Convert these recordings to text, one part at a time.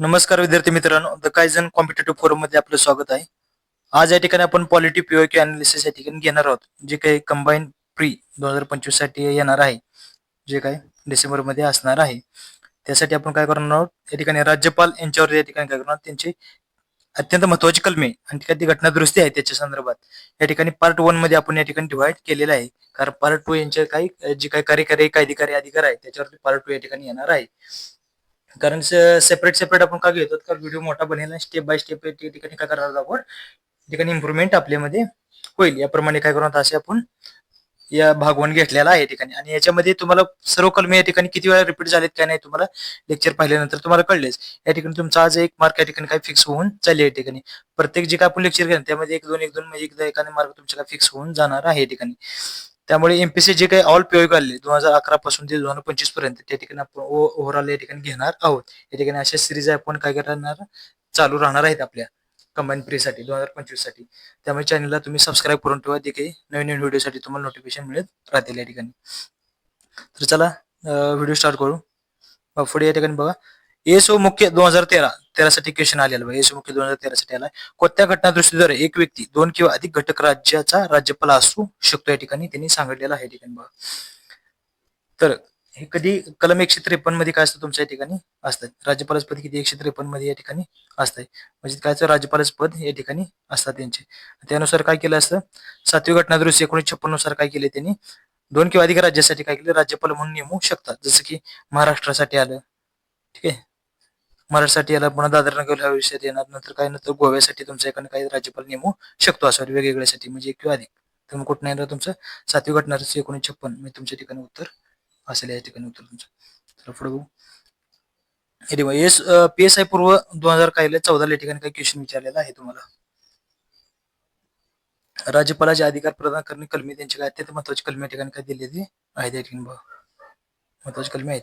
नमस्कार विद्यार्थी मित्रांनो. द कायझन कॉम्पिटेटिव्ह फोरममध्ये आपलं स्वागत आहे. आज या ठिकाणी आपण पॉलिटी पीओक्यू अनालिसिस या ठिकाणी घेणार आहोत. जे काही कंबाईन प्री दोन हजार पंचवीससाठी येणार आहे. जे काय डिसेंबरमध्ये असणार आहे. त्यासाठी आपण काय करणार आहोत? या ठिकाणी राज्यपाल यांच्यावर या ठिकाणी काय करणार आहोत? त्यांची अत्यंत महत्वाची कलमे आणि ती घटना दुरुस्ती आहे त्याच्या संदर्भात. या ठिकाणी पार्ट वनमध्ये आपण या ठिकाणी डिवाइड केलेलं आहे. कारण पार्ट टू यांचे काही जे काही कार्यकारी कायदेकारी अधिकार आहे त्याच्यावरती पार्ट टू या ठिकाणी येणार आहे. कारण सेपरेट सेपरेट आपण का घेतो? कारण व्हिडिओ मोठा बनेल स्टेप बाय स्टेप या ठिकाणी काय करणार आपण ठिकाणी इम्प्रुव्हमेंट आपल्यामध्ये होईल. याप्रमाणे काय करणार असे आपण या भागवण घेतलेला आहे ठिकाणी. आणि याच्यामध्ये तुम्हाला सर्व कलमे या ठिकाणी किती वेळा रिपीट झालेत काय नाही तुम्हाला लेक्चर पाहिल्यानंतर तुम्हाला कळलेच. या ठिकाणी तुमचा आज एक मार्क या ठिकाणी काय फिक्स होऊन चालले या ठिकाणी. प्रत्येक जे काय आपण लेक्चर घेणार त्यामध्ये एक दोन एक दोन म्हणजे एकदा एखादा मार्क तुमच्या काय फिक्स होऊन जाणार आहे या ठिकाणी. त्यामुळे एमपीसी जे काही ऑल पीओ काढले दोन हजार अकरा पासून ते दोन हजार पंचवीसपर्यंत त्या ठिकाणी आपण ओव्हरऑल या ठिकाणी घेणार आहोत. या ठिकाणी अशा सिरीज आपण काय करणार चालू राहणार आहेत आपल्या कंबाईन प्री साठी दोन हजार पंचवीससाठी. त्यामुळे चॅनलला तुम्ही सबस्क्राईब करून ठेवा जे काही नवीन नवीन व्हिडिओसाठी तुम्हाला नोटिफिकेशन मिळत राहतील या ठिकाणी. तर चला व्हिडिओ स्टार्ट करू. पुढे या ठिकाणी बघा. एसओ मुख्य दोन हजार तेरा. तेरासाठी क्वेश्चन आलेला बघा. एसओ मुख्य दोन हजार तेरा साठी आला कोणत्या घटना दृष्टीद्वारे एक व्यक्ती दोन किंवा अधिक घटक राज्याचा राज्यपाल असू शकतो या ठिकाणी? त्यांनी सांगितलेलं आहे ठिकाणी बघा. तर हे कधी कलम एकशे त्रेपन्नमध्ये काय असतं तुमच्या या ठिकाणी? असतात राज्यपालच पद किती? एकशे त्रेपन्नमध्ये या ठिकाणी असतंय. म्हणजे काय राज्यपालच पद या ठिकाणी असतात त्यांचे. त्यानुसार काय केलं असतं? सातवी घटना दुरुस्ती एकोणीशे छप्पननुसार काय केले त्यांनी? दोन किंवा अधिक राज्यासाठी काय केले राज्यपाल म्हणून नेमू शकतात. जसं की महाराष्ट्रासाठी आलं. ठीक आहे? मराठीसाठी याला पुन्हा दादर नगर ह्या विषयात येणार. नंतर काय नंतर गोव्यासाठी तुमच्या काही राज्यपाल नेमू शकतो असं वेगवेगळ्यासाठी म्हणजे किंवा अधिक. तर मग कुठं येणार? तुमचं सातवी घटना एकोणीस छप्पन. मी तुमच्या ठिकाणी उत्तर असेल या ठिकाणी उत्तर तुमचं. तर पुढे बघू. एस पी एस आय पूर्व दोन हजार काही चौदा या ठिकाणी काही क्वेश्चन विचारलेला आहे तुम्हाला. राज्यपालाचे अधिकार प्रदान करणे कलमी त्यांचे काय अत्यंत महत्वाची कलमी या ठिकाणी काय दिलेली आहेत या ठिकाणी महत्वाची कलमी आहेत.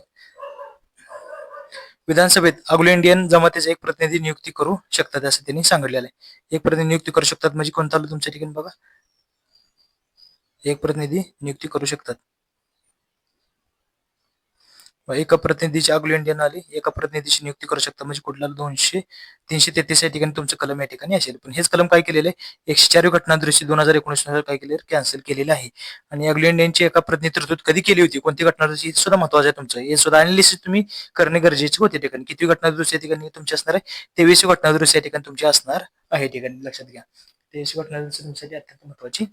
विधानसभेत अगुल इंडियन जमातीचे एक प्रतिनिधी नियुक्ती करू शकतात असं त्यांनी सांगितलेलं आहे. एक प्रतिनिधी नियुक्ती करू शकतात म्हणजे कोणता आलं तुमच्या ठिकाणी बघा. एक प्रतिनिधी नियुक्ती करू शकतात. एका प्रतिनिधीची अग्लो इंडियन आली एका प्रतिनिधीची नियुक्ती करू शकता म्हणजे कुठला दोनशे तीनशे तेहतीस या ठिकाणी तुमचं कलम या ठिकाणी असेल. पण हेच कलम काय केलेलं आहे? एकशे चार घटना दृष्टी दोन हजार एकोणीसनुसार काय केले कॅन्सल केलेलं आहे. आणि अग्लो इंडियनची एका प्रतिनिधित्व कधी केली होती? कोणती घटना दृष्टी सुद्धा महत्वाचं आहे तुमचं. हे सुद्धा अनालिसिस तुम्ही करणे गरजेचे होते ठिकाणी. किती घटना दृष्टी या ठिकाणी तुमची असणार आहे? तेवीस घटना दृष्टी या ठिकाणी तुमची असणार आहे ठिकाणी. लक्षात घ्या. तेवीस घटना दृष्टी अत्यंत महत्वाची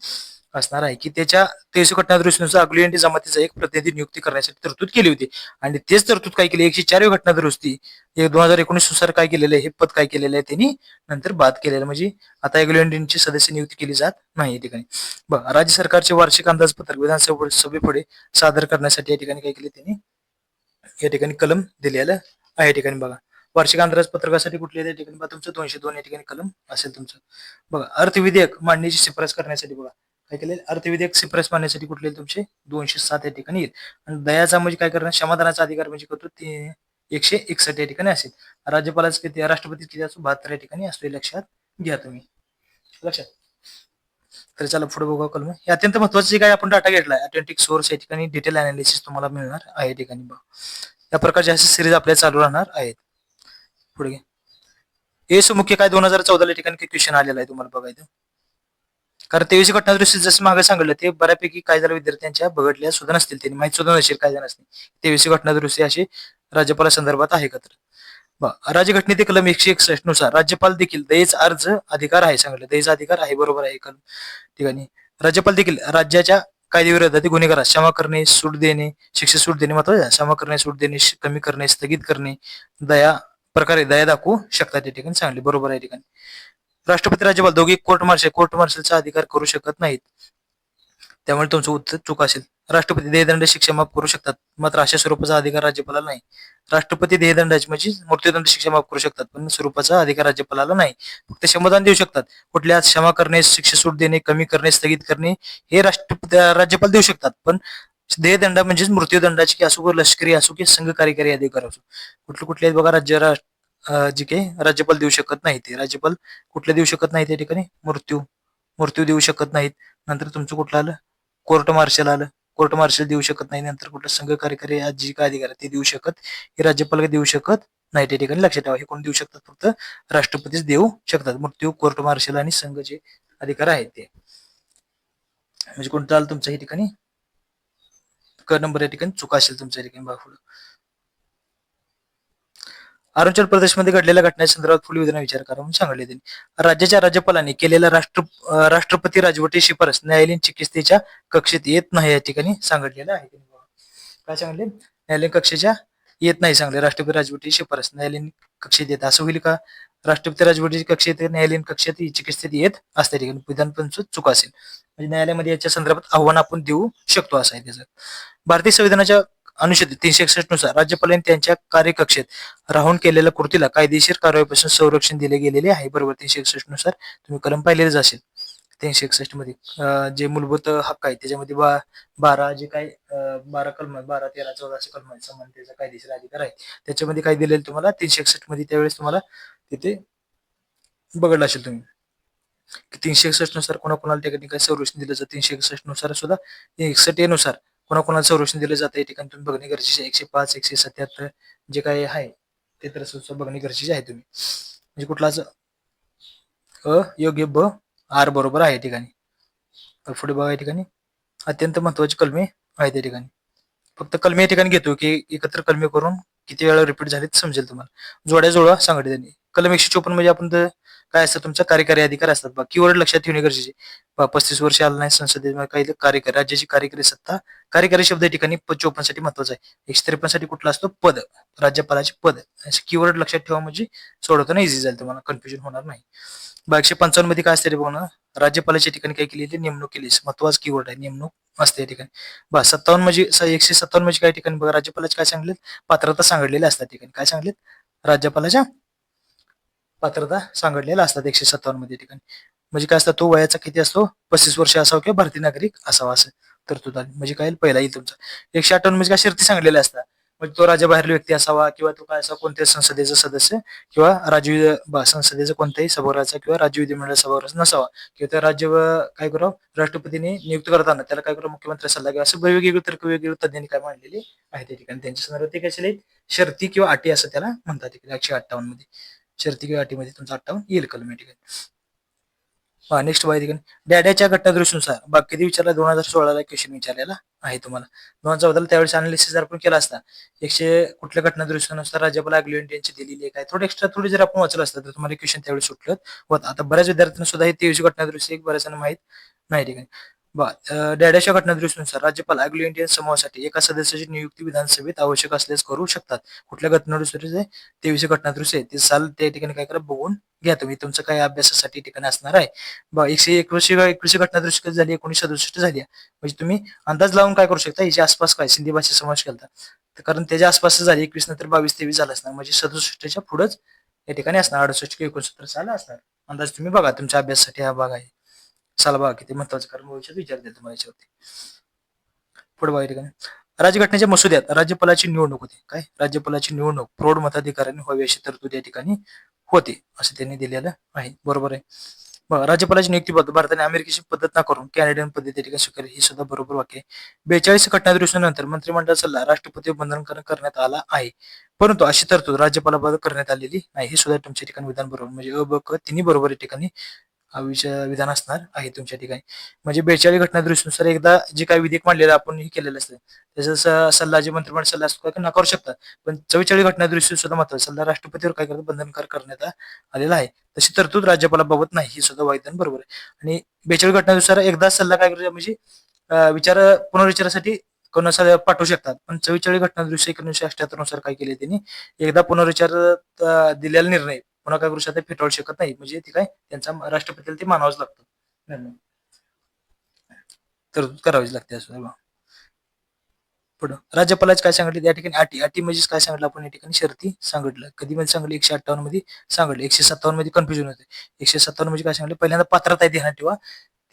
असणार आहे की त्याच्या तेवीस घटना दृष्टीनुसार अग्लो इंडियन जमातीचा एक प्रतिनिधी नियुक्ती करण्यासाठी तरतूद केली होती. आणि तेच तरतूद काय केली? एकशे चारवी घटना दुरुस्ती दोन हजार एकोणीसनुसार काय केलेलं आहे? हे पद काय केलेलं आहे? त्यांनी नंतर बाद केलेलं. म्हणजे आता अग्लो इंडियनची सदस्य नियुक्ती केली जात नाही या ठिकाणी. बघा राज्य सरकारचे वार्षिक अंदाजपत्रक विधानसभा सभेपुढे सादर करण्यासाठी या ठिकाणी काय केले? त्यांनी या ठिकाणी कलम दिलेलं आहे या ठिकाणी बघा. वार्षिक अंदाजपत्रकासाठी कुठले या ठिकाणी? तुमचं दोनशे दोन या ठिकाणी कलम असेल तुमचं. बघा अर्थविधेयक मांडणीची शिफारस करण्यासाठी बघा काय केले अर्थविधेयक शिफारस मानण्यासाठी कुठले तुमचे? दोनशे सात या ठिकाणी येईल आणि दयाचा म्हणजे काय करणार? समाधानाचा अधिकार म्हणजे करतो ते एकशे एकसष्ट या ठिकाणी असेल. राज्यपालाच किती राष्ट्रपती किती असो बहात्तर या ठिकाणी असतो लक्षात घ्या तुम्ही. लक्षात. तर चला पुढे बघा कलम. हे अत्यंत महत्त्वाचे काय आपण डाटा घेतलाय अटेंटिक सोर्स या ठिकाणी डिटेल अनालिसिस तुम्हाला मिळणार आहे या ठिकाणी बघा. या प्रकारचे असे सिरीज आपल्या चालू राहणार आहेत. पुढे घ्या एस मुख्य काय दोन हजार चौदाला ठिकाणी क्वेश्चन आलेला आहे तुम्हाला बघायचं कारण तेवीस घटना दृष्टी जसं मागे सांगितलं ते बऱ्यापैकी काय झालं विद्यार्थ्यांच्या बघडल्या सुद्धा नसतील. त्यांनी माहिती सुद्धा नसेल काय झालं नसतील तेवीस घटना दृष्टी अशी राज्यपाला संदर्भात आहे का तर? राज्यघटनेचे कलम एकशे एकसष्टनुसार राज्यपाल देखील दयेचा अर्ज अधिकार आहे सांगितलं. दयेचा अधिकार आहे बरोबर आहे कलम ठिकाणी राज्यपाल देखील राज्याच्या कायदेविरोधात गुन्हेगार क्षमा करणे सूट देणे शिक्षा सूट देणे महत्वाचं क्षमा करणे सूट देणे कमी करणे स्थगित करणे दया प्रकारे दया दाखवू शकतात या ठिकाणी सांगले बरोबर आहे ठिकाणी. राष्ट्रपती राज्यपाल दोघे कोर्ट मार्शल कोर्ट मार्शलचा अधिकार करू शकत नाहीत. त्यामुळे तुमचं उत्तर चूक असेल. राष्ट्रपती देहदंड शिक्षा माफ करू शकतात मात्र अशा स्वरूपाचा अधिकार राज्यपालाला नाही. राष्ट्रपती देहदंडाची म्हणजे मृत्यूदंड शिक्षा माफ करू शकतात पण स्वरूपाचा अधिकार राज्यपालाला नाही. फक्त क्षमदान देऊ शकतात. कुठल्या क्षमा करणे शिक्षा सूट देणे कमी करणे स्थगित करणे हे राष्ट्रपती राज्यपाल देऊ शकतात. पण देहदंड म्हणजे मृत्यूदंडाची की असो लष्करी असो की संघ कार्यकारी अधिकार असो. कुठले कुठले बघा राज्य जे काही राज्यपाल देऊ शकत नाही ते. राज्यपाल कुठले देऊ शकत नाही त्या ठिकाणी? मृत्यू. मृत्यू देऊ शकत नाहीत. नंतर तुमचं कुठलं आलं? कोर्ट मार्शल आलं. कोर्ट मार्शल देऊ शकत नाही. नंतर कुठलं संघ कार्यकारी जी काय अधिकार ते देऊ शकत. हे राज्यपाल देऊ शकत नाही त्या ठिकाणी. लक्षात ठेवा हे कोण देऊ शकतात? फक्त राष्ट्रपतीच देऊ शकतात. मृत्यू कोर्ट मार्शल आणि संघ जे अधिकार आहेत ते. म्हणजे कोणतं आलं तुमच्या या ठिकाणी? क नंबर या ठिकाणी. चुका असेल तुमच्या ठिकाणी. बघा अरुणाचल प्रदेशमध्ये घडलेल्या घटनेसंदर्भात संदर्भात पुढील विधान विचार करा म्हणून सांगितले त्यांनी राज्याच्या राज्यपालांनी केलेल्या राष्ट्र राष्ट्रपती राजवटी शिफारस न्यायालयीन चिकित्सेच्या कक्षेत येत नाही या ठिकाणी सांगितलेलं आहे. काय सांगितले? न्यायालयीन कक्षेच्या येत नाही सांगले राष्ट्रपती राजवटी शिफारस न्यायालयीन कक्षेत येत. असं होईल का? राष्ट्रपती राजवटी कक्षेत न्यायालयीन कक्षेत चिकित्सेत येत असते ठिकाणी. विधान पण चुका असेल. म्हणजे न्यायालयामध्ये याच्या संदर्भात आव्हान आपण देऊ शकतो असं आहे त्याचं. भारतीय संविधानाच्या अनुच्छेद तीनशे एकसष्टनुसार राज्यपालांनी त्यांच्या कार्यकक्षेत राहून केलेल्या कृतीला कायदेशीर कारवाईपासून संरक्षण दिले गेलेले आहे. बरोबर तीनशे एकसष्टनुसार. तुम्ही कलम पाहिलेलेच असेल तीनशे एकसष्टमध्ये जे मूलभूत हक्क आहे त्याच्यामध्ये बा बारा जे काय बारा कलम बारा तेरा चौदा असे कलम आहेत समानतेचा कायदेशीर अधिकार आहे. त्याच्यामध्ये काय दिलेलं तुम्हाला? तीनशे एकसष्टमध्ये त्यावेळेस तुम्हाला तिथे बघडलं असेल तुम्ही. तीनशे एकसष्टनुसार कोणाकोणाला त्या ठिकाणी काय संरक्षण दिलं जातं? तीनशे एकसष्टनुसार सुद्धा एकसष्ट ए नुसार कोणाकोणाला संरक्षण दिलं जातं या ठिकाणी तुम्ही बघणे गरजेचे आहे. एकशे पाच एकशे सत्याहत्तर जे काही आहे ते तर बघणे गरजेचे आहे तुम्ही. म्हणजे कुठलाच अ योग्य ब आर बरोबर आहे या ठिकाणी. तर पुढे बघा या ठिकाणी. अत्यंत महत्वाची कलमे आहेत या ठिकाणी. फक्त कलमे या ठिकाणी घेतो की एकत्र कलमे करून किती वेळा रिपीट झाले समजेल तुम्हाला. जोड्या जोडा सांगितले त्यांनी. कलम एकशे चोपन्न म्हणजे आपण तर काय असतं तुमचा कार्यकारी अधिकार असतात बा कीवर्ड लक्षात ठेवणे गरजेचे बा पस्तीस वर्ष आलं नाही संसदेत काही कार्यकारी राज्याची कार्यकारी सत्ता कार्यकारी शब्द या ठिकाणी चोपन्नसाठी महत्त्वाचा आहे. एकशे त्रेपन्नसाठी कुठला असतो? पद. राज्यपालाचे पद. कीवर्ड लक्षात ठेवा म्हणजे सोडवताना इझी जाईल तुम्हाला. कन्फ्युजन होणार नाही. बा एकशे पंचावन्नमध्ये काय असते रे बघा राज्यपालाच्या ठिकाणी काय केलेली नेमणूक केली. महत्वाचं कीवर्ड आहे. नेमणूक असते या ठिकाणी. बा सत्तावन्न म्हणजे एकशे सत्तावन्न म्हणजे काय ठिकाणी? बघा राज्यपालाचे काय सांगलेत? पात्रता सांगितलेल्या असतात ठिकाणी. काय सांगलेत? राज्यपालाच्या पात्रता सांगडलेला असतात एकशे सत्तावन्नमध्ये ठिकाणी. म्हणजे काय असतं तो वयाचा किती असतो? पस्तीस वर्ष असावा किंवा भारतीय नागरिक असावा असं. तरतूद आली म्हणजे काय पहिला येईल तुमचा. एकशे अठ्ठावन्न म्हणजे काय शर्ती सांगलेल्या असतात. म्हणजे तो राज्याबाहेरील व्यक्ती असावा किंवा तो काय असा कोणत्याही संसदेचा सदस्य किंवा राज्य संसदेचा कोणत्याही सभागृहाचा किंवा राज्य विधिमंडळ सभागृहाचा नसावा. किंवा त्या राज्य काय करावं? राष्ट्रपतीने नियुक्त करताना त्याला काय करावं? मुख्यमंत्री सल्ला घ्यावा. असं वेगवेगळे तर्क वेगवेगळे तज्ञांनी काय मांडलेली आहे त्या ठिकाणी. त्यांच्या संदर्भात ते कशाला शर्ती किंवा अटी असं त्याला म्हणतात एकशे अठ्ठावन्नमध्ये. शर्ती किंवा अटीमध्ये तुमचा अठ्ठावन्न येईल कलम या ठिकाणी हा नेक्स्ट बाय ठिकाणी डॅड्याच्या घटनादृष्टीनुसार बाग किती विचारला? दोन हजार सोळाला क्वेश्चन विचारलेला आहे तुम्हाला. दोन हजार चौदाला त्यावेळेस अनालिसिस जर आपण केला असता एकशे कुठल्या घटनादृष्टीनुसार राज्यपाल अग्लिवेंट यांची दिलेली आहे काय? थोडं एक्स्ट्रा थोडी जर आपण वाचलं असतं तर तुम्हाला क्वेश्चन त्यावेळी सुटलं होत. आता बऱ्याच विद्यार्थ्यांना सुद्धा हे तेवीस घटनादृष्टी एक बऱ्याच माहीत नाही ठिकाणी बा अं, डॅड्याच्या राज्यपाल अग्लो इंडियन समूहासाठी एका सदस्याची नियुक्ती विधानसभेत आवश्यक असल्यास करू शकतात. कुठल्या घटनादुरुस्ती तेवीस घटनादुरुस्ती आहे ते साल त्या ठिकाणी काय करा बघून घ्या तुम्ही. तुमचं काय अभ्यासासाठी ठिकाणी असणार आहे. बा एकशे एकवीसशे एकवीसशे घटनादुरुस्ती झाली एकोणीशे सदुसष्ट झाली. म्हणजे तुम्ही अंदाज लावून काय करू शकता? याच्या आसपास काय? सिंधी भाषेत समावेश केला तर कारण त्याच्या आसपास झाली एकवीस नंतर बावीस तेवीस झालं असणार. म्हणजे सदुसष्टच्या पुढेच या ठिकाणी असणार. अडुसष्ट किंवा एकोणसत्तर साल असणार. अंदाज तुम्ही बघा. तुमच्या अभ्यासासाठी हा भाग आहे. साल बघा किती महत्वाचं कारण भविष्यात विचारते तुम्हाला याच्यावरती पुढे बघा ठिकाणी राज्यघटनेच्या मसुद्यात राज्यपालाची निवडणूक होती. काय? राज्यपालाची निवडणूक प्रौढ मताधिकाऱ्यांनी व्हावी अशी तरतूद या ठिकाणी होते असं त्यांनी दिलेलं आहे. बरोबर आहे. बघा राज्यपालाची नियुक्ती पद्धत भारताने अमेरिकेची पद्धत ना करून कॅनेडियन पद्धती ठिकाणी स्वीकारली ही सुद्धा बरोबर वाक्य आहे. बेचाळीस घटनादृष्टीनंतर मंत्रिमंडळ सल्ला राष्ट्रपती बंधनकारक करण्यात आला आहे. परंतु अशी तरतूद राज्यपालाबद्दल करण्यात आलेली नाही. हे सुद्धा तुमच्या ठिकाणी विधान बरोबर म्हणजे अ ब क तिन्ही बरोबर या ठिकाणी हा विषय विधान असणार आहे तुमच्या ठिकाणी. म्हणजे बेचाळीस घटनादृष्टीनुसार एकदा जे काही विधेयक मांडलेलं आपण हे केलेलं असतं. त्याचा सल्ला जे मंत्रिमंडळ सल्ला असतो का नाकारू शकतात पण चव्वेचाळीस घटनादृष्टी सुद्धा महत्त्वाचा सल्ला राष्ट्रपतीवर काय करतो बंधनकार करण्यात आलेला आहे. तशी तरतूद राज्यपालाबाबत नाही ही सुद्धा वाईदान बरोबर आहे. आणि बेचाळीस घटनानुसार एकदा सल्ला काय करू म्हणजे विचार पुनर्विचारासाठी कोणाचा पाठवू शकतात. पण चव्वेचाळीस घटनादृष्टी एकोणीशे अठ्याहत्तरनुसार काय केले त्यांनी एकदा पुनर्विचार दिलेला निर्णय पुन्हा काय करू शकतात फेटाळू शकत नाही म्हणजे ते काय? त्यांचा राष्ट्रपतीला ते मानावंच लागतं. तरतूद करावीच लागते असं पुढं. राज्यपालाच काय सांगितलं? या ठिकाणी अटी अटी म्हणजे काय सांगितलं आपण या ठिकाणी? शर्ती सांगितलं. कधी म्हणजे सांगितलं? एकशे अठ्ठावन्नमध्ये सांगितलं. एकशे सत्तावन्नमध्ये कन्फ्युजन होते एकशे सत्तावन्न म्हणजे काय सांगितलं? पहिल्यांदा पात्रता आहे ध्यानात ठेवा.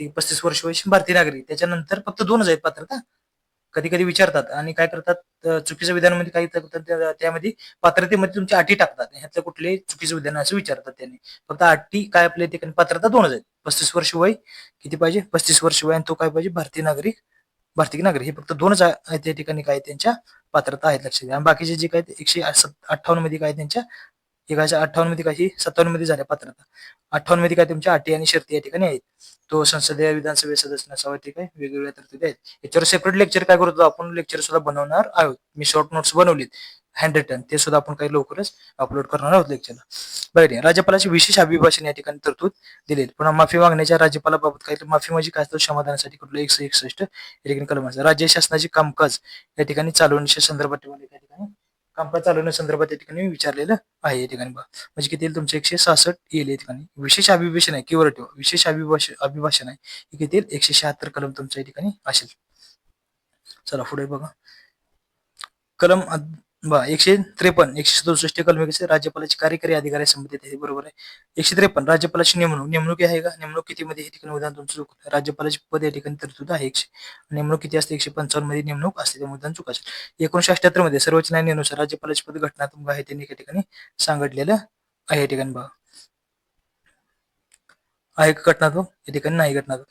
ती पस्तीस वर्ष वयची भारतीय नागरिक. त्याच्यानंतर फक्त दोनच आहेत पात्रता. कधी कधी विचारतात आणि काय करतात चुकीचं चुकीच्या विधानामध्ये काही त्यामध्ये पात्रतेमध्ये तुमच्या अटी टाकतात. ह्यातलं कुठले चुकीचं विधान असं विचारतात त्यांनी. फक्त अटी काय आपल्या ते पात्रता दोनच आहेत. पस्तीस वर्ष वय किती पाहिजे? पस्तीस वर्ष वय आणि तो काय पाहिजे? भारतीय नागरिक भारतीय नागरिक. हे फक्त दोनच आहेत त्या ठिकाणी काय त्यांच्या पात्रता आहेत लक्षात घ्या. आणि बाकीचे जे काय एकशे अठ्ठावन्नमध्ये काय त्यांच्या एकाच्या अठ्ठावन्नमध्ये काही सत्तावन्नमध्ये झाल्या पात्रता. अठ्ठावन्नमध्ये काय तुमच्या अटी आणि शर्ती या ठिकाणी आहेत. तो संसदीय विधानसभा सदस्य नसावा ते काय वेगवेगळ्या तरतुदी आहेत. याच्यावर सेपरेट लेक्चर काय करतो? आपण लेक्चर सुद्धा बनवणार आहोत. मी शॉर्ट नोट्स बनवलीत हँड रिटर्न ते सुद्धा आपण काही लवकरच अपलोड करणार आहोत लेक्चरला बरं राज्यपालाची विशेष अभिभाषण या ठिकाणी तरतूद दिलेत. पुन्हा माफी मागण्याच्या राज्यपालाबाबत काही माफी म्हणजे काय समाधानासाठी कुठलं? एकशे एकसष्ट या ठिकाणी कलम असतं. राज्य शासनाचे कामकाज या ठिकाणी चालवण्याच्या संदर्भात ठेवले त्या ठिकाणी कामकाज चालवण्या संदर्भात या ठिकाणी विचारलेलं आहे या ठिकाणी बघा. म्हणजे किती येईल तुमचे एकशे सहासष्ट येईल या ठिकाणी. विशेष अभिभाषण आहे किंवा ठेवा. विशेष अभिभाषण अभिभाषण आहे हे किती येईल? एकशे शहात्तर कलम तुमच्या या ठिकाणी असेल. चला पुढे बघा. कलम बरं बा एकशे त्रेपन्न एकशे सदुसष्ट कलम एकशे राज्यपालाची कार्यकारी अधिकारी संबंधित आहे बरोबर आहे. एकशे त्रेपन्न राज्यपालाची नेमणूक नेमणूक आहे का? नेमणूक किती मध्ये हे ठिकाणी उदाहरण तुमचं राज्यपालाची पद या ठिकाणी तरतूद आहे एकशे. नेमणूक किती असते? एकशे पंचावन्नमध्ये नेमणूक असते त्या मुद्दा असेल एकोणीशे अठ्याहत्तरमध्ये सर्वोच्च न्यायालयानुसार राज्यपालाची पद घटनात्मक आहे त्यांनी या ठिकाणी सांगितलेलं आहे या ठिकाणी बघा. आहे का घटनात्मक या ठिकाणी नाही घटनात्मक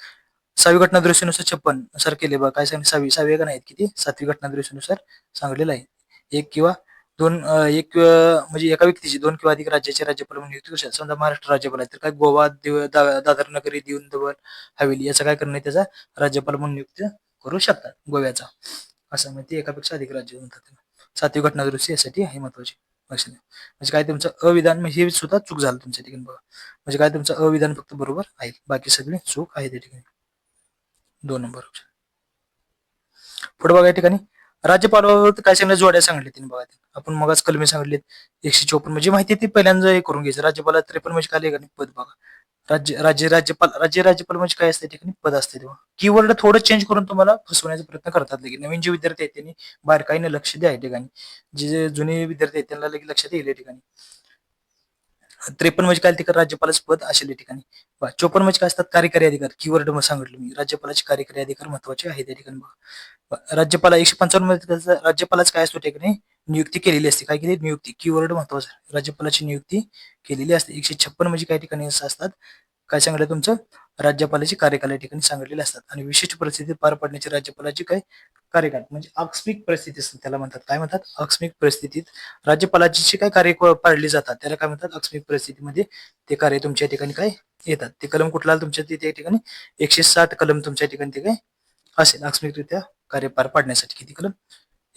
सहावी घटना दृष्टीनुसार छप्पन सर केले बघा काय सांगितलं सहावी सहावी का नाहीत? किती? सातवी घटना दृष्टीनुसार सांगितलेलं आहे. एक किंवा दोन एक म्हणजे एका व्यक्तीची दोन किंवा अधिक राज्याचे राज्यपाल म्हणून नियुक्ती करू शकतात. समजा महाराष्ट्र राज्यपाल आहे तर काय गोवा दिव- दादर नगरी दिवून दवल हवेली याचा काय करणं त्याचा राज्यपाल म्हणून नियुक्त करू शकतात गोव्याचा. असं म्हणजे एकापेक्षा अधिक राज्य म्हणतात. सातवी घटना दुरुस्ती यासाठी हे महत्वाची लक्षात म्हणजे काय तुमचं अविधान म्हणजे हे सुद्धा चूक झालं तुमच्या ठिकाणी बघा. म्हणजे काय तुमचं अविधान फक्त बरोबर आहे बाकी सगळे चूक आहे त्या ठिकाणी. दोन नंबर पुढे बघा या ठिकाणी. राज्यपालाबाबत काय सांगितलं जोड्या सांगितले त्यांनी बघा आपण मगच कलमी सांगितलेत. एकशे चोपन्न. म्हणजे माहिती ती पहिल्यांदा हे करून घ्यायचं. राज्यपाला त्रेपन्न म्हणजे काय लेखा पद बघा. राज्य राज्य राज्यपाल राज्य राज्यपाल म्हणजे काय असते ठिकाणी? पद असते तेव्हा. कीवर्ड थोडं चेंज करून तुम्हाला फसवण्याचा प्रयत्न करतात लगेच. नवीन जे विद्यार्थी आहेत त्यांनी बारकाईने लक्ष द्या ठिकाणी. जे जे जुने विद्यार्थी आहेत त्यांना लगेच लक्षात येईल या ठिकाणी. त्रेपन्न म्हणजे काय? तिकडे राज्यपालच पद असेल या ठिकाणी. चोपन्न म्हणजे काय असतात? कार्यकारी अधिकार. कीवर्ड मग सांगितलं मी. राज्यपालाचे कार्यकारी अधिकार महत्त्वाचे आहेत या ठिकाणी बघा. राज्यपाल राज्यपाला एकशे पंचावन्नमध्ये राज्यपालाच काय असतो ठिकाणी नियुक्ती केलेली असते. काय केली? नियुक्ती कीवर्ड महत्त्वाचा महत्वाचं राज्यपालाची नियुक्ती केलेली असते. एकशे छप्पन म्हणजे काही ठिकाणी असं असतात. काय सांगितलं तुमचं? राज्यपालाची कार्यकाल या ठिकाणी सांगितलेले असतात. आणि विशिष्ट परिस्थिती पार पाडण्याची राज्यपालाची काय? कार्यकाल. म्हणजे आकस्मिक परिस्थिती असते त्याला म्हणतात. काय म्हणतात? आकस्मिक परिस्थितीत राज्यपालाची जी काय कार्य पाडली जातात? त्याला काय म्हणतात? आकस्मिक परिस्थितीमध्ये ते कार्य तुमच्या ठिकाणी काय? येतात. ते कलम कुठला तुमच्या ठिकाणी? एकशे साठ कलम तुमच्या ठिकाणी ते काय? असेल. आकस्मिकरित्या कार्य पार पाडण्यासाठी किती कलम?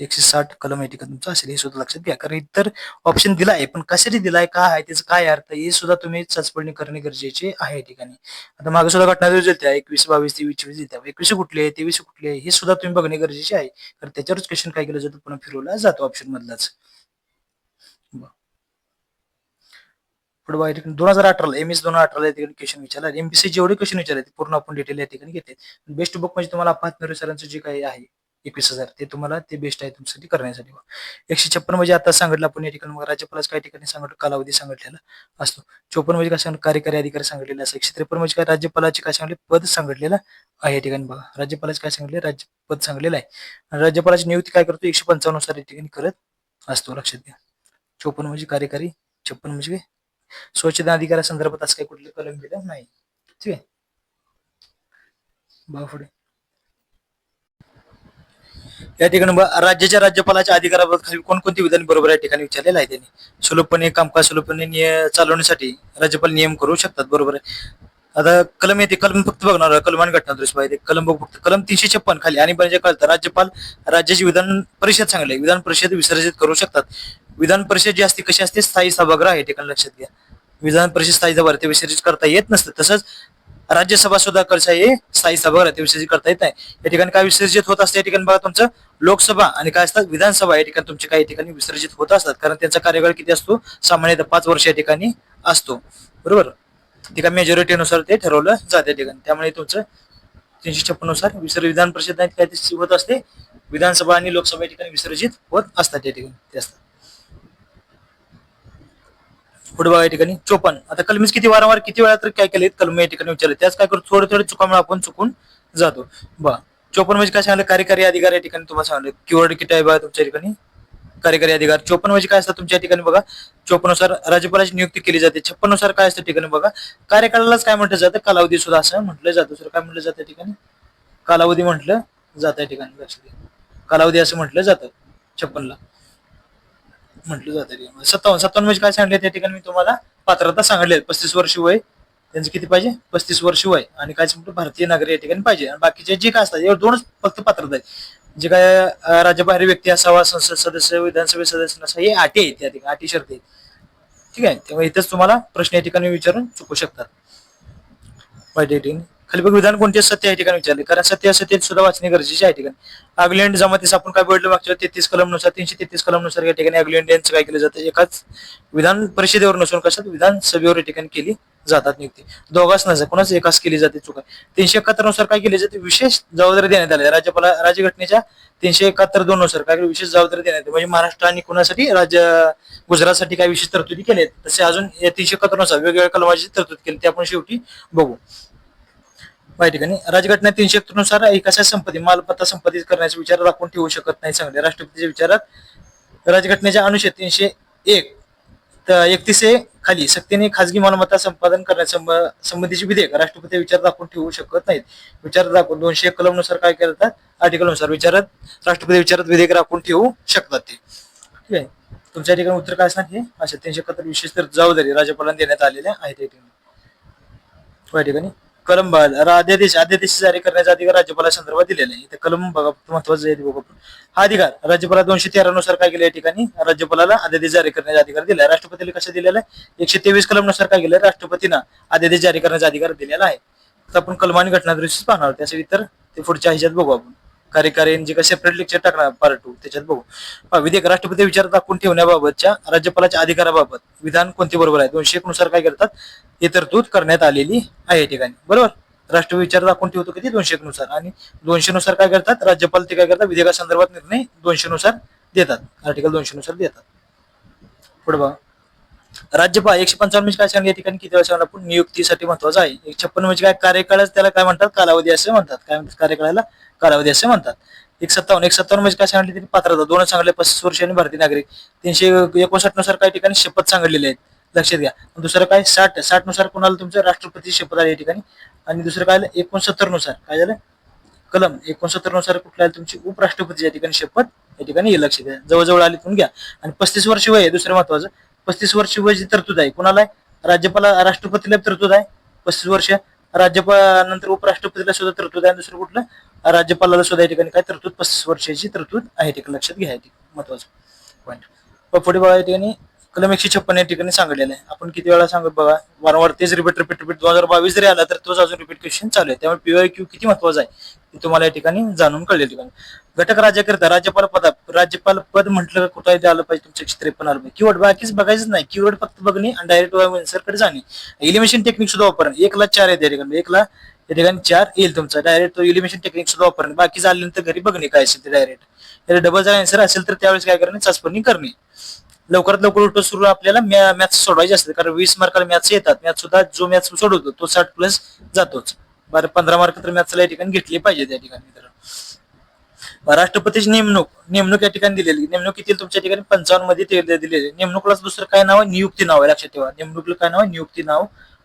एकशे साठ कलम या ठिकाणी तुमचं असेल हे सुद्धा लक्षात घ्या. कारण इतर ऑप्शन दिला आहे पण कशासाठी दिलाय का आहे त्याचं काय अर्थ हे सुद्धा तुम्ही चाचपणी करणे गरजेचे आहे या ठिकाणी. आता मागे सुद्धा घटना देत्या एकवीस बावीस तेवीस चोवीस देत्या एकवीस कुठले आहे तेवीस कुठले आहे हे सुद्धा तुम्ही बघणे गरजेचे आहे. कारण त्याच्यावरच क्वेश्चन काय केलं जातं? पुन्हा फिरवला जातो ऑप्शन मधलाच. पुढे बघा ठिकाणी दोन हजार अठराला एम एस दोन हजार अठराला या ठिकाणी क्वेश्चन विचारला. एमपीसी जेवढे क्वेश्चन विचारले ते पूर्ण आपण डिटेल या ठिकाणी घेते बेस्ट बुक म्हणजे तुम्हाला अपात सरांचं जे काही आहे एकवीस हजार ते तुम्हाला ते बेस्ट आहे तुमच्यासाठी करण्यासाठी एकशे छप्पन म्हणजे आता सांगितलं आपण या ठिकाणी मग राज्यपालाच काही ठिकाणी सांगितलं कालावधी सांगितलेला असतो. चोपन्न म्हणजे काय सांगितलं कार्यकारी अधिकारी सांगितलेले असं एकशे त्रेपन्न म्हणजे काय राज्यपालाचे काय सांगितले पद सांगितलेलं आहे या ठिकाणी बघा. राज्यपालाचे काय सांगितले राज्य पद सांगलेलं आहे राज्यपालाची नियुक्ती काय करतो एकशे पंचावन्नुसार या ठिकाणी करत असतो. लक्षात घ्या. चोपन्न म्हणजे कार्यकारी छप्पन म्हणजे स्वच्छता अधिकाऱ्यासंदर्भात असं काही कुठलं कलम दिलं? नाही. ठीक आहे. बघा पुढे. या ठिकाणी राज्याच्या राज्यपालाच्या अधिकाराबाबत खाली कोणकोणती विधान बरोबर या ठिकाणी विचारलेलं आहे त्यांनी? सुलभपणे कामकाज सुलभपणे चालवण्यासाठी राज्यपाल नियम करू शकतात बरोबर आहे. आता कलम येते कलम फक्त बघणार कलम आणि घटना दुरुस्ती पाहिजे. कलम बघ फक्त. कलम तीनशे छप्पन खाली. आणि म्हणजे कळतं राज्यपाल राज्याची विधान परिषद सांगले विधान परिषद विसर्जित करू शकतात. विधान परिषद जी असते कशी असते? स्थायी सभागृह आहे ठिकाणी लक्षात घ्या. विधान परिषद स्थायी सभागृह ते विसर्जित करता येत नसतं. तसंच राज्यसभा सुद्धा कसं आहे स्थायी सभागृह ते विसर्जित करता येत नाही. या ठिकाणी काय विसर्जित होत असते? या ठिकाणी बघा तुमचं लोकसभा आणि काय असतात विधानसभा या ठिकाणी तुमचे काही ठिकाणी विसर्जित होत असतात. कारण त्यांचा कार्यकाळ किती असतो? सामान्यतः पाच वर्ष या ठिकाणी असतो. बरोबर? ते काय मेजॉरिटी नुसार ते ठरवलं जाते ठिकाणी. त्यामुळे तुमचं तीनशे छप्पननुसार विसर्ग विधान परिषद नाही काय होत असते. विधानसभा आणि लोकसभा या ठिकाणी विसर्जित होत असतात या ठिकाणी. ते असतात. पुढे बघा या ठिकाणी. चोपन्न. आता कलमीच किती वारंवार किती वेळा तर काय केले कलम या ठिकाणी विचारले त्याच काय करतो थोडे थोडे चुकामुळे आपण चुकून जातो. बा चोपन्न म्हणजे काय सांगितलं? कार्यकारी अधिकार या ठिकाणी तुम्हाला सांगितलं. कीवर्ड किती आहे बघा तुमच्या ठिकाणी? कार्यकारी अधिकार. चोपन्न म्हणजे काय असतं तुमच्या ठिकाणी बघा? चोपन्नुसार राज्यपालाची नियुक्ती केली जाते. छप्पननुसार काय असतं ठिकाणी बघा? कार्यकाळालाच काय म्हटलं जातं? कालावधी सुद्धा असं म्हटलं जातं. दुसरं काय म्हटलं जातं या ठिकाणी? कालावधी म्हटलं जात या ठिकाणी. कालावधी असं म्हटलं जातं. छप्पनला म्हटलं जातं सत्तावन्न सत्तावन्न म्हणजे काय सांगले? त्या ठिकाणी मी तुम्हाला पात्रता सांगितले पस्तीस वर्ष वय. त्यांचं किती पाहिजे? पस्तीस वर्ष वय. आणि काय म्हणतो भारतीय नागरिक या ठिकाणी पाहिजे. आणि बाकीचे जे काय असतात एवढं दोनच फक्त पात्रता आहे जे काय अं, राज्यबाहेर व्यक्ती असावा संसद सदस्य विधानसभा सदस्य नसा हे अटी आहेत त्या ठिकाणी. अटी शर्ती आहेत. ठीक आहे? त्यामुळे इथेच तुम्हाला प्रश्न या ठिकाणी विचारून चुकू शकतात. वाईट या खाली विधान कोणते सत्य या ठिकाणी विचारले. कारण सत्य असते सुद्धा वाचणे गरजेचे आहे ठिकाणी. अग्लंड जमातीस आपण काय बोललो मागच्या तेहतीस कलमनुसार तीनशे तेहतीस कलमनुसार या ठिकाणी अग्लंड यांचं काय केलं जातं? एकाच विधान परिषदेवर नसून कशात? विधानसभेवर या ठिकाणी केली जातात नियुक्ती. दोघाच नसतं कोणाच एकाच केली जाते चुका? तीनशे एकाहत्तरनुसार काय केली जाते? विशेष जबाबदारी देण्यात आली. राज्यपाल राज्यपाला राज्यघटनेच्या तीनशे एकाहत्तर दोन नुसार काय विशेष जबाबदारी देण्यात आली. म्हणजे महाराष्ट्र आणि कोणासाठी? राज्य गुजरातसाठी काय विशेष तरतुदी केल्या तसे अजून या तीनशे एकाहत्तरनुसार वेगवेगळ्या कलमाची तरतूद केली. ते आपण शेवटी बघू. या ठिकाणी राजघटना तीनशे नुसार एकाच्या संपत्ती मालमत्ता संपादित करण्याचा विचार राखून ठेवू शकत नाही सांगले राष्ट्रपतीच्या विचारात राजघटनेच्या अनुच्छेद तीनशे एक एकतीस खाली सक्तीने खाजगी मालमत्ता संपादन करण्याच्या संबंधीचे विधेयक राष्ट्रपती विचार दाखवून ठेवू शकत नाहीत. विचार दाखवून दोनशे एक कलमनुसार काय करतात? आर्टिकलनुसार विचारात राष्ट्रपती विचारात विधेयक राखून ठेवू शकतात ते. ठीक आहे? तुमच्या ठिकाणी उत्तर काय असणार हे? अशा तीनशे एकाहत्तर विशेष तर जबाबदारी राज्यपालांना देण्यात आलेल्या आहेत. या ठिकाणी या ठिकाणी कलम बघा अध्यादेश अध्यादेश जारी करण्याचा अधिकार राज्यपाला संदर्भात दिलेला आहे. इथे कलम बघा महत्वाचं आहे बघा. हा अधिकार राज्यपाला दोनशे तेरा नुसार काय केलं या ठिकाणी? राज्यपालाला अध्यादेश जारी करण्याचा अधिकार दिला राष्ट्रपतीला कसं दिलेला आहे? एकशे तेवीस कलमनुसार काय केलं राष्ट्रपतींना अध्यादेश जारी करण्याचा अधिकार दिलेला आहे. तर आपण कलम आणि घटना दृष्टीस पाहणार आहोत. त्यासाठी तर ते पुढच्या ह्याच्यात बघू आपण. कार्यकारी जे सेपरेट लेक्चर टाकणार पार्ट टू त्याच्यात बघू. विधेयक राष्ट्रपती विचार दाखवून ठेवण्याबाबतच्या राज्यपालाच्या अधिकाराबाबत विधान कोणते बरोबर आहे? दोनशे एकनुसार काय करतात? ही तरतूद करण्यात आलेली आहे या ठिकाणी. बरोबर? राष्ट्र विचार दाखवून ठेवतो किती? दोनशे नुसार आणि दोनशे नुसार काय करतात? राज्यपाल ते काय करतात? विधेयकासंदर्भात निर्णय दोनशे नुसार देतात. आर्टिकल दोनशे नुसार देतात. पुढे बघा. राज्यपाल एकशे पंचावन्न म्हणजे काय सांगितलं या ठिकाणी किती वेळा पण आपण? नियुक्तीसाठी महत्वाचं आहे. एक छप्पन म्हणजे काय? कार्यकाळ त्याला काय म्हणतात? कालावधी असं म्हणतात. काय म्हणतात? कार्यकाळाला? कालावधी असे म्हणतात. एक सत्तावन्न एक सत्तावन्न म्हणजे काय सांगितले त्यांनी पात्रता दोन सांगितले पस्तीस वर्ष आणि भारतीय नागरिक. तीनशे एकोणसाठनुसार काही ठिकाणी शपथ सांगितलेले आहेत लक्षात घ्या. दुसरं काय? साठ साठनुसार कोणाला तुमचं राष्ट्रपती शपथ आली या ठिकाणी? आणि दुसरं काय एकोणसत्तरनुसार. काय झालं? कलम. एकोणसत्तरनुसार कुठल्या तुमची उपराष्ट्रपती या ठिकाणी शपथ या ठिकाणी हे लक्ष द्या जवळजवळ आली तुम्ही घ्या. आणि पस्तीस वर्ष वय आहे. दुसरं महत्वाचं पस्तीस वर्ष वय जी तरतूद आहे कोणाला आहे? राज्यपाला राष्ट्रपतीला तरतूद आहे. पस्तीस वर्ष. राज्यपाल नंतर उपराष्ट्रपतीला सुद्धा तरतूद आहे. दुसरं कुठलं? राज्यपालाला सुद्धा या ठिकाणी काय तरतूद पस्तीस वर्षाची तरतूद आहे. ते लक्षात घ्या महत्वाचं पॉईंट पुढे बघा या ठिकाणी. कलम एकशे छप्पन या ठिकाणी सांगितलेलं आहे. आपण किती वेळा सांगत बघा वारंवार तेच रिपीट रिपीट रिपीट दोन हजार बावीस जरी आला तर तोच अजून रिपीट क्वेश्चन चालू आहे. त्यामुळे पीवाय क्यू किती महत्त्वाचा आहे ते तुम्हाला या ठिकाणी जाणून कळले ठिकाणी घटक राज्याकरिता राज्यपाल पदा राज्यपाल पद म्हटलं कुठं आलं पाहिजे तुमच्या एकशे त्रेपन्न आलं पाहिजे. कीवर्ड बाकीच बघायचं नाही. कीवर्ड फक्त बघणे आणि डायरेक्टकडे जाणे. एलिमिनेशन टेक्निक सुद्धा वापरणे. एकला चार आहे त्या ठिकाणी. एकला या ठिकाणी चार येईल तुमचा. डायरेक्ट तो एलिमिनेशन टेक्निक सुद्धा वापरणे. बाकी झाल्यानंतर घरी बघणे काय असेल ते डायरेक्ट डबल जर आन्सर असेल तर त्यावेळेस काय करणे? चाचपणी करणे. लवकरात लवकर उठून सुरू आपल्याला मॅथ्स सोडवायचे असते कारण वीस मार्काला मॅथ्स येतात. मॅथ्स सुद्धा जो मॅथ्स सोडवतो तो साठ प्लस जातोच. बरं पंधरा मार्क तर मॅथ्सला या ठिकाणी घेतली पाहिजे त्या ठिकाणी तर राष्ट्रपतीची नेमणूक. नेमणूक या ठिकाणी दिलेली. नेमणूक किती तुमच्या ठिकाणी पंचावन्नमध्ये दिलेली. नेमणुकीला दुसरं काय नाव आहे? नियुक्ती नाव आहे लक्षात ठेवा. नेमणुकीला काय नाव आहे? नियुक्ती नाव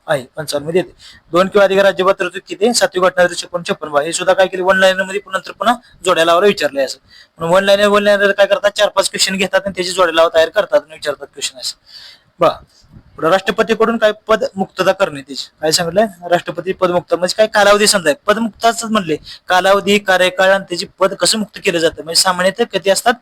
आहे. पंचावन्नमध्ये येते. दोन किंवा अधिक राज्यपाल तरतूद किती? सातवी घटना छप्पन छप्पन. हे सुद्धा काय केले? वन लाईनरमध्ये नंतर पुन्हा जोड्या लावायला विचारले असं. म्हणून वन लाईनर वन लाईनर काय करतात? चार पाच क्वेश्चन घेतात आणि त्याची जोड्या लावा तयार करतात आणि विचारतात क्वेश्चन असं. बा राष्ट्रपतीकडून काय पद मुक्तता करणे त्याची. काय सांगितलंय? राष्ट्रपती पदमुक्त म्हणजे काय कालावधी समजाय. पदमुक्ताच म्हणले. कालावधी कार्यकाळ आणि त्याची पद कसं मुक्त केलं जातं? म्हणजे सामान्यतः कधी असतात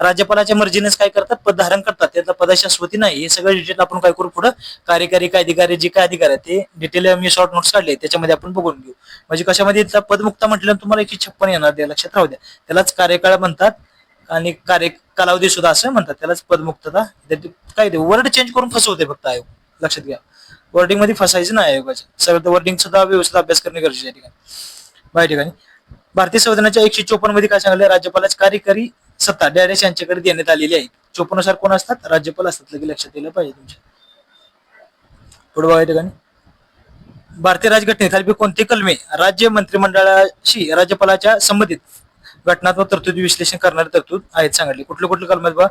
राज्यपालाच्या मर्जीनेच काय करतात पद धारण करतात. त्यातला पदाशास्वती नाही. हे सगळं डिटेल आपण काय करू पुढं? कार्यकारी काय अधिकारी जे काय अधिकार आहे ते डिटेल मी शॉर्ट नोट्स काढले. त्याच्यामध्ये आपण बघून घेऊ. म्हणजे कशामध्ये पदमुक्ता म्हटल्यानंतर म्हटल्यावर तुम्हाला एकशे छप्पन येणार. ते लक्षात राहू द्या. त्यालाच कार्यकाळ म्हणतात. आणि कार्य कालावधी सुद्धा असं म्हणतात. त्यालाच पदमुक्तता. काय ते वर्ड चेंज करून फसवते फक्त आयोग. लक्षात घ्या. वर्डिंगमध्ये फसायचं नाही आयोगाच्या सगळं वर्डिंग सुद्धा व्यवस्थित अभ्यास करणे गरजेचे आहे. ठिकाणी बाय ठिकाणी. भारतीय संविधानाच्या एकशे चोपन्नमध्ये काय सांगितलं राज्यपालाची कार्यकारी सत्ता डायरेक्ट यांच्याकडे देण्यात आलेली आहे. चोपन्ननुसार कोण असतात? राज्यपाल असतात. लगे लक्षात दिलं पाहिजे तुमच्या. पुढे बघा ठिकाणी. भारतीय राजघटनेत कोणते कलमे? राज्य मंत्रिमंडळाशी राज्यपालाच्या संबंधित घटनात्मक तरतुदी विश्लेषण करणारे तरतूद आहेत सांगितले. कुठले कुठले कलम आहेत बघा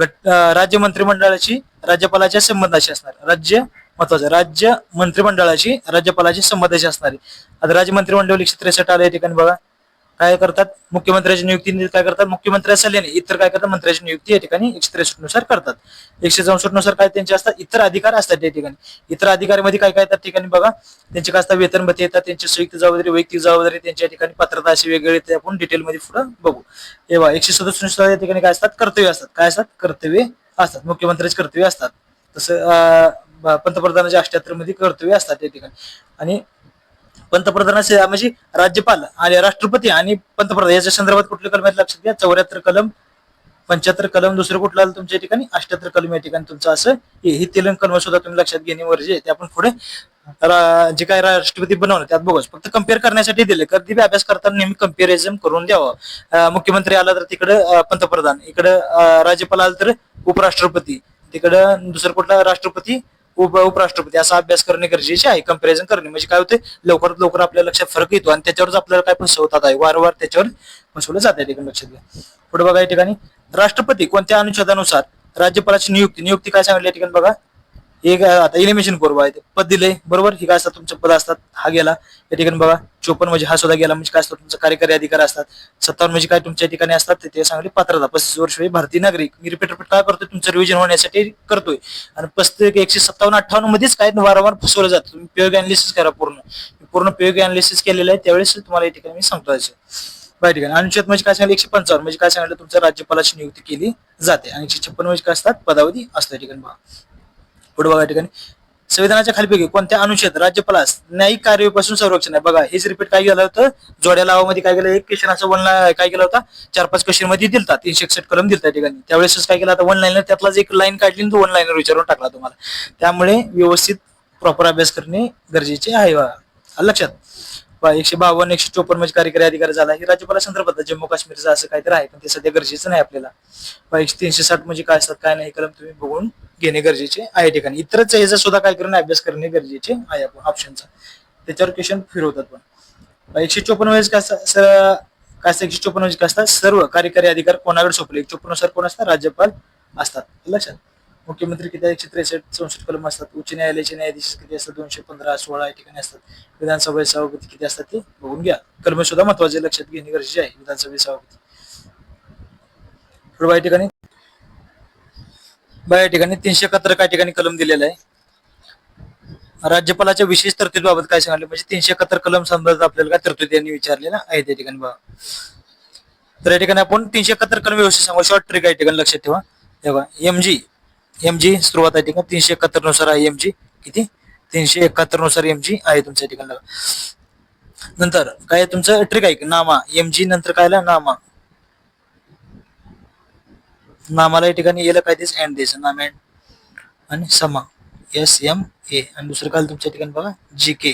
गट राज्य मंत्रिमंडळाची राज्यपालाच्या संबंधाशी असणार. राज्य महत्वाचं राज्य मंत्रिमंडळाशी राज्यपालाची संबंधाशी असणारी आता राज्य मंत्रिमंडळ एकशे त्रेसष्ट आलं या ठिकाणी बघा. काय करतात? मुख्यमंत्र्याची नियुक्ती काय करतात? मुख्यमंत्र्या सल्ल्याने इतर काय करतात? मंत्र्याची नियुक्ती या ठिकाणी एकशे त्रेसष्टनुसार करतात. एकशे चौसष्टनुसार काय त्यांचे असतात? इतर अधिकार असतात या ठिकाणी. इतर अधिकारीमध्ये काय काय त्या ठिकाणी बघा. त्यांचे काय असतात? वेतन भत्ते येतात त्यांची संयुक्त जबाबदारी वैयक्तिक जबाबदारी त्यांच्या ठिकाणी पात्रता असे वेगळे ते आपण डिटेलमध्ये पुढे बघू. हे एकशे सदस्यनुसार या ठिकाणी काय असतात? कर्तव्य असतात. काय असतात? कर्तव्य असतात. मुख्यमंत्र्याचे कर्तव्य असतात. तसं पंतप्रधानाच्या अठ्याहत्तरमध्ये कर्तव्य असतात या ठिकाणी. आणि पंतप्रधानाचे म्हणजे राज्यपाल आणि राष्ट्रपती आणि पंतप्रधान याच्या संदर्भात कुठले कलम आहेत लक्षात घ्या. चौऱ्याहत्तर कलम पंच्याहत्तर कलम दुसरं कुठलं आलं तुमच्या ठिकाणी? अष्ट्याहत्तर कलम या ठिकाणी तुमचं असं हे तेलंग कलम सुद्धा तुम्ही लक्षात घेणे गरजे आहे. ते आपण पुढे जे काय राष्ट्रपती बनवलं त्यात बघूच. फक्त कंपेअर करण्यासाठी दिले. कधी अभ्यास करताना नेहमी कम्पेरिझन करून द्यावं. मुख्यमंत्री आला तर तिकडं पंतप्रधान. इकडं राज्यपाल आलं तर उपराष्ट्रपती. तिकडं दुसरं कुठला? राष्ट्रपती. उप उपराष्ट्रपती असा अभ्यास करणे गरजेचे आहे कंपॅरिझन करणे. म्हणजे काय होते लवकरात लवकर आपल्या लक्षात फरक येतो आणि त्याच्यावरच आपल्याला काय फसवतात आहे? वारंवार त्याच्यावर फसवलं जात आहे ठिकाणी लक्षात घ्या पुढे बघा या ठिकाणी राष्ट्रपती कोणत्या अनुच्छेदानुसार राज्यपालाची नियुक्ती नियुक्ती काय सांगितली या ठिकाणी बघा. एक आता एलिमिनेशन करू आहे पद दिले बरोबर? हे काय असतात? तुमचे पद असतात. हा गेला. या ठिकाणी बघा चोपन्न म्हणजे हा सुद्धा गेला. म्हणजे काय असतं तुमचं कार्यकारी अधिकार असतात. सत्तावन्न म्हणजे काय? तुमच्या ठिकाणी असतात. ते- ते सांगले पात्रता. पस्तीस वर्ष भारतीय नागरिक. मी रिपीट रिपीट काय करतोय? तुमचं रिव्हिजन होण्यासाठी करतोय. आणि पस्तीस एकशे सत्तावन्न अठ्ठावन्न मध्येच काय? वारंवार फसवलं जातं. तुम्ही पेयोग अनालिसिस करा पूर्ण. पूर्ण पेयोग अनालिसिस केलेलं आहे. त्यावेळेस तुम्हाला या ठिकाणी मी सांगतो याचं. ठिकाणी अनुच्छेद म्हणजे काय सांगितलं? एकशे पंचावन्न म्हणजे काय सांगितलं? तुमच्या राज्यपालाची नियुक्ती केली जाते. आणि एकशे छप्पन म्हणजे काय असतात? पदावधी असतात या ठिकाणी बघा. पुढे बघा ठिकाणी. संविधानाच्या खालीपैकी कोणत्या अनुच्छेद राज्यपालास न्यायिक कार्यपासून संरक्षण आहे? बघा हेच रिपीट काय केलं होतं? जोड्या लावामध्ये काय केलं? एक क्वेश्चन असं वन काय केलं होता? चार पाच क्वेश्चनमध्ये दिलता. तीनशे एकसष्ट कलम दिलता ठिकाणी. त्यावेळेस काय केलं? आता वन लाईनर त्यातलाच एक लाईन काढली तो वन लाईनर विचारून टाकला तुम्हाला. त्यामुळे व्यवस्थित प्रॉपर अभ्यास करणे गरजेचे आहे बघा. लक्षात? एकशे बावन्न एकशे चोपन्न म्हणजे कार्यकारी अधिकारी झाला. हे राज्यपाला संदर्भात जम्मू काश्मीरचं असं काहीतरी आहे पण ते सध्या गरजेचं नाही आपल्याला. बा एकशे तीनशे साठ म्हणजे काय असतात काय नाही कलम तुम्ही बघून घेणे गरजेचे आहे ठिकाणी. इतरच याचा सुद्धा काय करून अभ्यास करणे गरजेचे आहे आपण ऑप्शनचा त्याच्यावर क्वेश्चन फिरवतात पण. एकशे चोपन्न म्हणजे काय असतं? काय असतं एकशे चोपन्न म्हणजे काय असतात सर्व कार्यकारी अधिकार कोणाकडे सोपले एकशे चोपन्न सर कोण असतात? राज्यपाल असतात. लक्षात. मुख्यमंत्री किती एकशे त्रेसष्ट संसद कलम असतात. उच्च न्यायालयाचे न्यायाधीश किती असतात? दोनशे पंधरा सोळा या ठिकाणी असतात. विधानसभा सभापती किती असतात ते बघून घ्या. कलम सुद्धा महत्त्वाचे लक्षात घेणे गरजेचे आहे. विधानसभा सभापती. या ठिकाणी. या ठिकाणी तीनशे एकाहत्तर काय ठिकाणी कलम दिलेला आहे. राज्यपालाच्या विशेष तरतुदीबाबत काय सांगितलं म्हणजे तीनशे एकाहत्तर कलम संदर्भात आपल्याला काय तरतुदी यांनी विचारलेला आहे त्या ठिकाणी बघा. तर या ठिकाणी आपण तीनशे एकाहत्तर कलम व्यवस्थित सांगू. शॉर्ट ट्रिक आहे ठिकाणी लक्षात ठेवा. एम जी एम जी सुरुवात आहे ठिकाण. तीनशे एकाहत्तरनुसार आहे एम जी किती? तीनशे एकाहत्तरनुसार एम जी आहे तुमच्या ठिकाणी. नंतर काय तुमचं? ट्रिक आहे नामा. एम जी नंतर काय नामा. नामाला या ठिकाणी येलं काय दिस? अँड दिस. नाम अँड आणि समा. एस एम ए आणि दुसरं काय तुमच्या ठिकाणी बघा? जी के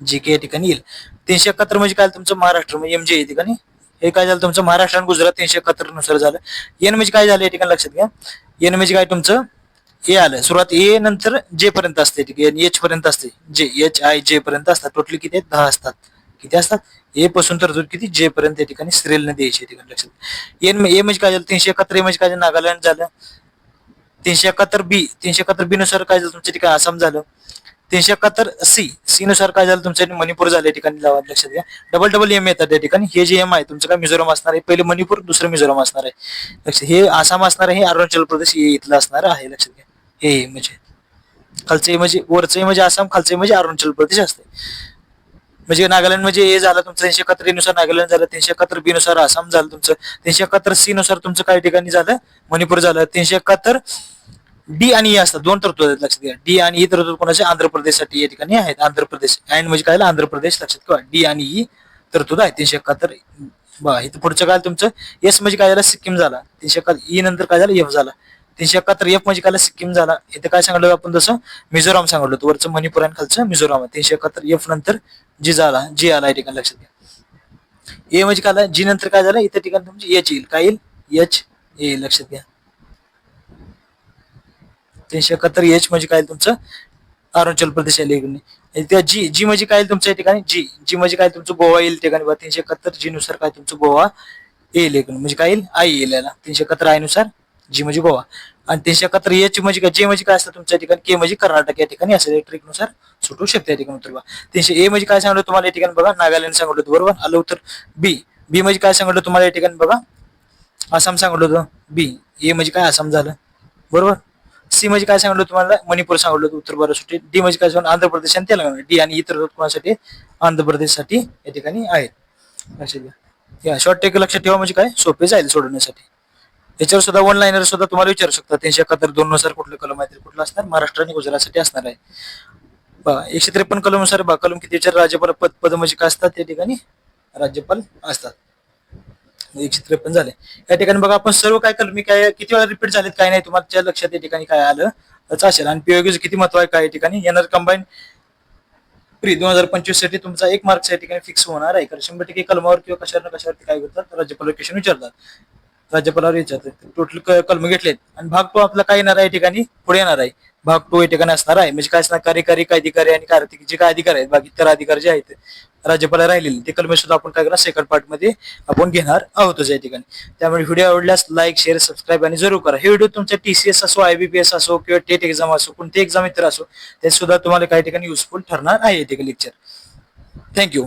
जी के या ठिकाणी येईल. तीनशे एकाहत्तर म्हणजे काय तुमचं? महाराष्ट्र. एम जी या ठिकाणी. हे काय झालं तुमचं महाराष्ट्र आणि गुजरात तीनशे एकाहत्तरनुसार झालं. एन म्हणजे काय झालं या ठिकाणी लक्षात घ्या. एन म्हणजे काय तुमचं? ए आलं. सुरुवात ए नंतर जे पर्यंत असते. ठीक आहे? एच पर्यंत असते. जे एच आय जे पर्यंत असतात. टोटली किती आहेत? दहा असतात. किती असतात? ए पासून तर किती? जे पर्यंत या ठिकाणी सिरियल नदी द्यायची ठिकाणी लक्षात एन ए म्हणजे काय झालं? तीनशे एकाहत्तर ए म्हणजे काय झालं? नागालँड झालं. तीनशे एकाहत्तर बी तीनशे एकाहत्तर बी नुसार काय झालं तुमच्या ठिकाणी? आसाम झालं. तीनशे एकाहत्तर सी सी नुसार काय झालं? तुमच्या मणिपूर झालं या ठिकाणी लावा लक्षात घ्या. डबल डबल एम येतात त्या ठिकाणी. हे जे एम आहे तुमचं काय मिझोरम असणार आहे? पहिले मणिपूर दुसरं मिझोरम असणार आहे. लक्ष हे आसाम असणार आहे अरुणाचल प्रदेश हे इथलं असणार आहे लक्षात घ्या. हे म्हणजे. खालचे म्हणजे वरचे म्हणजे आसाम खालचे म्हणजे अरुणाचल प्रदेश असते म्हणजे नागालँड म्हणजे हे झालं तुमचं तीनशे एकाहत्तरनुसार नागालँड झालं तीनशे एकाहत्तर बी नुसार आसाम झालं तुमचं. तीनशे एकाहत्तर सी नुसार तुमचं काही ठिकाणी झालं? मणिपूर झालं. तीनशे एकाहत्तर डी आणि ई असतात. दोन तरतुद आहेत लक्षात घ्या. डी आणि e ई तरतूद कोणाचे? आंध्र प्रदेशसाठी या ठिकाणी आहेत. आंध्र प्रदेश अँड म्हणजे काय? आंध्र प्रदेश लक्षात ठेवा. डी आणि e ई तरतूद आहे तीनशे एकाहत्तर. बघा इथं पुढचं काय तुमचं एस म्हणजे काय झालं? सिक्कीम झाला. तीनशे एकाहत्तर. ई नंतर काय झालं? एफ झाला. तीनशे एकाहत्तर एफ म्हणजे काय? सिक्कीम झाला. इथं काय सांगितलं आपण जसं? मिझोराम सांगितलं होतं. वरचं मणिपूर आणि खालचं मिझोराम आहे. तीनशे एकाहत्तर एफ नंतर जी झाला. जी आला या ठिकाणी लक्षात घ्या. ए म्हणजे काय झालं? जी नंतर काय झालं? इथं ठिकाणी तुमची एच येईल. काय येईल? एच ए लक्षात घ्या. तीनशे एकाहत्तर एच म्हणजे काय तुमचं? अरुणाचल प्रदेश आहे त्या जी जी म्हणजे काय तुमच्या ठिकाणी? जी जी म्हणजे काय तुमचं गोवा येईल ठिकाणी बघा तीनशे एकाहत्तर जी नुसार काय तुमचं गोवा येईल इकडे म्हणजे काय येईल? आई येईल याला. तीनशे एकाहत्तर आयनुसार जी म्हणजे गोवा. आणि तीनशे एकाहत्तर एच म्हणजे काय? जे म्हणजे काय असतं तुमच्या ठिकाणी? के म्हणजे कर्नाटक या ठिकाणी. असेल ट्रिकनुसार नुसार सुटू शकते या ठिकाणी उत्तर बघा. तीनशे ए म्हणजे काय सांगितलं तुम्हाला या ठिकाणी बघा? नागालँड सांगितलं होतं. बरोबर? आलं उत्तर. बी बी म्हणजे काय सांगितलं तुम्हाला या ठिकाणी बघा? आसाम सांगितलं होतं. बी ए म्हणजे काय? आसाम झालं. बरोबर? सी म्हणजे काय सांगितलं तुम्हाला? मणिपूर सांगितलं होतं उत्तर भारतासाठी. डी म्हणजे काय सांगितलं? आंध्र प्रदेश आणि तेलंगणा. डी आणि इतर कोणासाठी? आंध्र प्रदेशसाठी या ठिकाणी आहेत. लक्षात घ्या. या शॉर्ट टेक लक्षात ठेवा म्हणजे काय? सोपे जाईल सोडवण्यासाठी. याच्यावर सुद्धा वन लाईनर सुद्धा तुम्हाला विचारू शकता. तीनशे एकाहत्तर दोन नुसार कुठलं कलम आहे ते कुठलं असणार? महाराष्ट्र आणि गुजरातसाठी असणार आहे. बघा एकशे त्रेपन्न कलम बघा कलम किती? विचार राज्यपाल पद पद म्हणजे काय असतात? त्या ठिकाणी राज्यपाल असतात. एकशे त्रेपन्न झाले या ठिकाणी बघा आपण सर्व काय कलमी काय किती वेळा रिपीट झालेत काय नाही तुम्हाला लक्षात या ठिकाणी काय आलं असेल. आणि पीओग्यूचं किती महत्त्व आहे काय या ठिकाणी? येणार कंबाईन प्री दोन हजार पंचवीससाठी तुमचा एक मार्क्स या ठिकाणी फिक्स होणार आहे. कारण शंभर टक्के कलमावर किंवा कशावर कशावरती काय करतात राज्यपाल क्वेश्चन विचारतात. राज्यपालावर विचारतात. टोटल कलम घेतलेत. आणि भाग टू आपला काय येणार आहे या ठिकाणी? पुढे येणार आहे. भाग टू या ठिकाणी असणार आहे. म्हणजे काय असणार? कार्यकारी अधिकारी आणि कार्तिक जे काय अधिकार आहेत बाकी इतर अधिकार जे आहेत राज्यपाला राहिलेले ते कलमे सुद्धा आपण काय करणार सेकंड पार्टमध्ये आपण घेणार आहोतच या ठिकाणी. त्यामुळे व्हिडिओ आवडल्यास लाईक शेअर सबस्क्राईब आणि जरूर करा. हे व्हिडिओ तुमच्या टीसीएस असो आयबीपीएस असो किंवा टेट एक्झाम असो कोणते एक्झाम इतर असो ते सुद्धा तुम्हाला काही ठिकाणी युजफुल ठरणार आहे या ठिकाणी लेक्चर थँक्यू